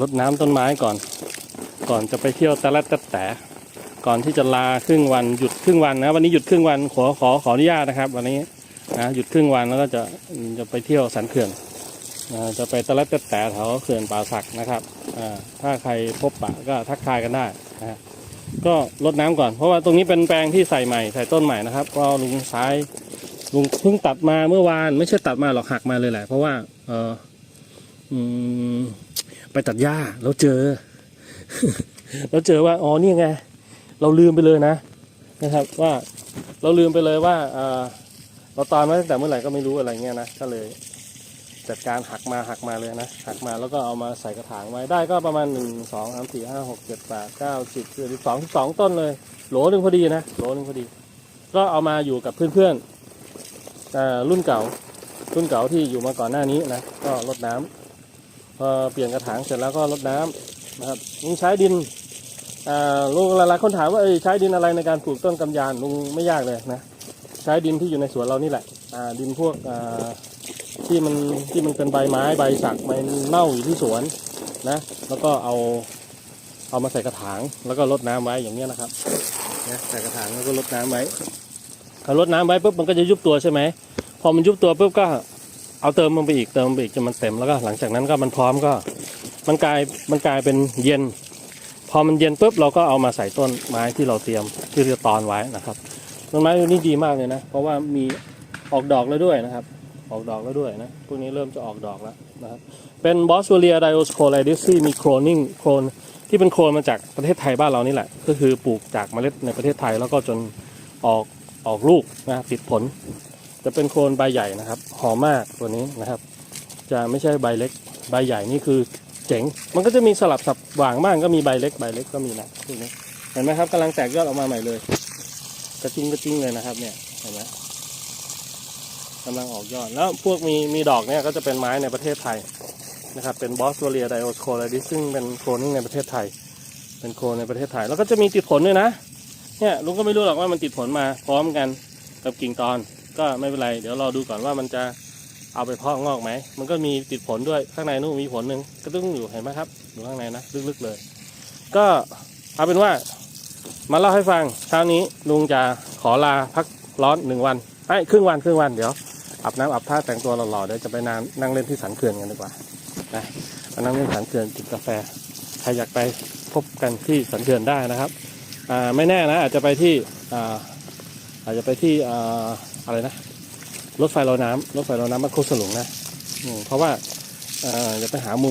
รดน้ำต้นไม้ก่อน ก่อนจะไปเที่ยวตะลัดตะแต่ก่อนที่จะลาครึ่งวันหยุดครึ่งวันนะ วันนี้หยุดครึ่งวันขอขอขออนุญาตนะครับ วันนี้นะหยุดครึ่งวันแล้วก็จะจะไปเที่ยวสันเขื่อนจะไปตะลัดตะแต่แถวเขื่อนป่าสักนะครับอ่าถ้าใครพบปะก็ทักทายกันได้นะก็รดน้ำก่อนเพราะว่าตรงนี้เป็นแปลงที่ใส่ใหม่ใส่ต้นใหม่นะครับก็ลุงซ้ายลุงเพิ่งตัดมาเมื่อวาน ไม่ใช่ตัดมาหรอกหักมาเลยแหละ เพราะว่า เอออืม ไปตัดหญ้าแล้วเจอ แล้วเจอว่าอ๋อนี่ไง เราลืมไปเลยนะ นะครับ ว่าเราลืมไปเลยว่าเราตอนมาตั้งแต่เมื่อไหร่ก็ไม่รู้อะไรเงี้ยนะก็เลยจัดการหักมาหักมาเลยนะหักมาแล้วก็เอามาใส่กระถางไว้ได้ก็ประมาณหนึ่งสองสามสี่ห้าหกเจ็ดแปดเก้าสิบสิบสองสิบสองต้นเลย โหลหนึ่งพอดีนะโหลหนึ่งพอดี ก็เอามาอยู่กับเพื่อนๆเอ่อรุ่นเก่า รุ่นเก่าที่อยู่มาก่อนหน้านี้นะก็รดน้ำ พอเปลี่ยนกระถางเสร็จแล้วก็รดน้ำนะครับลุงใช้ดินอ่าลุงหลายๆคนถามว่าเอ้ยใช้ดินอะไรในการปลูกต้นกำยานลุงไม่ยากเลยนะใช้ดินที่อยู่ในสวนเรานี่แหละอ่าดินพวกอ่าที่มันที่มันเป็นใบไม้ใบสักใบเน่าอยู่ที่สวนนะแล้วก็เอาเอามาใส่กระถางแล้วก็รดน้ำไว้อย่างนี้นะครับนะใส่กระถางแล้วก็รดน้ำไว้พอรดน้ำไว้ปุ๊บมันก็จะยุบตัวใช่ไหมพอมันยุบตัวปุ๊บก็ เอาเติมมันไปอีกเติมไปอีกจนมันเต็มแล้วก็หลังจากนั้นก็มันพร้อมก็ มันกลายมันกลายเป็นเย็น พอมันเย็นปุ๊บเราก็เอามาใส่ต้นไม้ที่เราเตรียมที่เราตอนไว้นะครับต้นไม้ตัวนี้ดีมากเลยนะ เพราะว่ามีออกดอกแล้วด้วยนะครับ ออกดอกแล้วด้วยนะพวกนี้เริ่มจะออกดอกแล้วนะครับเป็นบอสเวเลียไดโอสโคไลดิสที่มีโครนิ่งโครนที่เป็นโครนมาจากประเทศไทยบ้านเรานี่แหละ ก็คือปลูกจากเมล็ดในประเทศไทยแล้วก็จนออกออกลูกนะติดผล จะเป็นโคนใบใหญ่นะครับ หอมมากตัวนี้นะครับ จะไม่ใช่ใบเล็ก ใบใหญ่นี่คือเจ๋ง มันก็จะมีสลับสับหว่างบ้างก็มีใบเล็กใบเล็กก็มีนะพวกนี้เห็นไหมครับกำลังแตกยอดออกมาใหม่เลย กระจิ้งกระจิ้งเลยนะครับ เนี่ยเห็นไหมกำลังออกยอดแล้วพวกมีมีดอกเนี่ยก็จะเป็นไม้ในประเทศไทยนะครับ เป็นบอสโ o เลียไดโอสโคลดิซึ่งเป็นโคลนิ่งในประเทศไทย เป็นโคลนในประเทศไทย แล้วก็จะมีติดผลด้วยนะ เนี่ยลุงก็ไม่รู้หรอกว่ามันติดผลมาพร้อมกันกับกิ่งตอน ก็ไม่เป็นไร เดี๋ยวรอดูก่อนว่ามันจะเอาไปเพาะงอกไหม มันก็มีติดผลด้วยข้างในนู้นมีผลหนึ่งก็ต้องอยู่เห็นไหมครับอยู่ข้างในนะลึกๆเลย ก็เอาเป็นว่า มาเล่าให้ฟังเช้านี้ลุงจะขอลาพักร้อนหนึ่งวันไอ้ครึ่งวันครึ่งวันเดี๋ยวอาบน้ำอาบท่าแต่งตัวหล่อๆเดี๋ยวจะไปนั่งเล่นที่สันเขื่อนกันดีกว่านะมานั่งเล่นสันเขื่อนจิบกาแฟใครอยากไปพบกันที่สันเขื่อนได้นะครับอ่าไม่แน่นะอาจจะไปที่ อาจจะไปที่อะไรนะ รถไฟลอยน้ำรถไฟลอยน้ำมันโคสลุงนะเพราะว่าอ่าจะไปหามุม